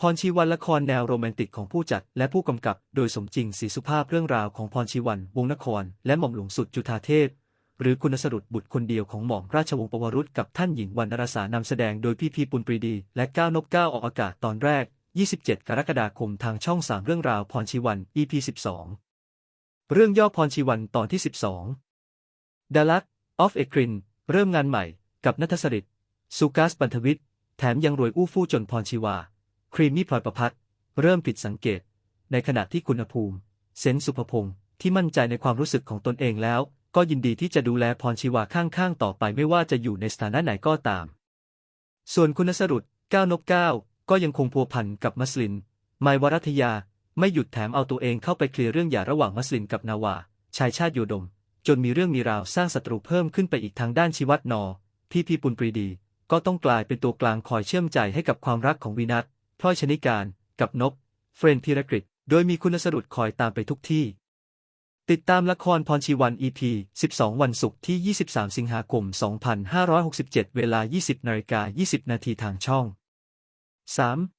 พรชีวันละครแนวโรแมนติกของผู้จัดและผู้กำกับ โดยสมจริงศรีสุภาพเรื่องราวของพรชีวัน วงนคร และหม่อมหลวงสุดจุฑาเทพ หรือคุณสรุตบุตรคนเดียวของหม่อมราชวงศ์ปวรุษกับท่านหญิงวรรณรสานำแสดงโดยพี่พีปุณปรีดี และก้าวนพก้าวออกอากาศตอนแรก 27 กรกฎาคมทางช่อง 3 เรื่องราวพรชีวัน EP 12 เรื่องย่อพรชีวันตอนที่ 12 ดาลักออฟเอกริน เริ่มงานใหม่ กับนัทสริตสุกัสปันทวิทย์แถมยังรวยอู้ฟู่จนพรชีวา ครีมมี่พลอยประพัดเริ่มผิดสังเกต ในขณะที่คุณภูมิ เซนสุภพงศ์ที่มั่นใจในความรู้สึกของตนเองแล้ว ก็ยินดีที่จะดูแลพรชีวาข้างๆ ต่อไปไม่ว่าจะอยู่ในสถานะไหนก็ตาม ส่วนคุณสรุตก้าวนบก้าวก็ยังคงพัวพันกับมัสลิน ไมยวรัตยาไม่หยุดแถมเอาตัวเองเข้าไปเคลียร์เรื่องหย่าระหว่างมัสลินกับนาวา ชายชาติโยดม จนมีเรื่องมีราวสร้างศัตรูเพิ่มขึ้นไปอีกทางด้านชีวัตนอพี่พี่ปุณปรีดี ก็ต้องกลายเป็นตัวกลางคอยเชื่อมใจให้กับความรักของวีนัท พลอยชนิการ กับนก เฟรนพีรกฤตโดยมีคุณสรุดคอยตามไปทุกที่ ติดตามละครพรชีวัน EP 12 วันศุกร์ที่ 23 สิงหาคม 2567 เวลา 20นาฬิกา20 นาทีทางช่อง 3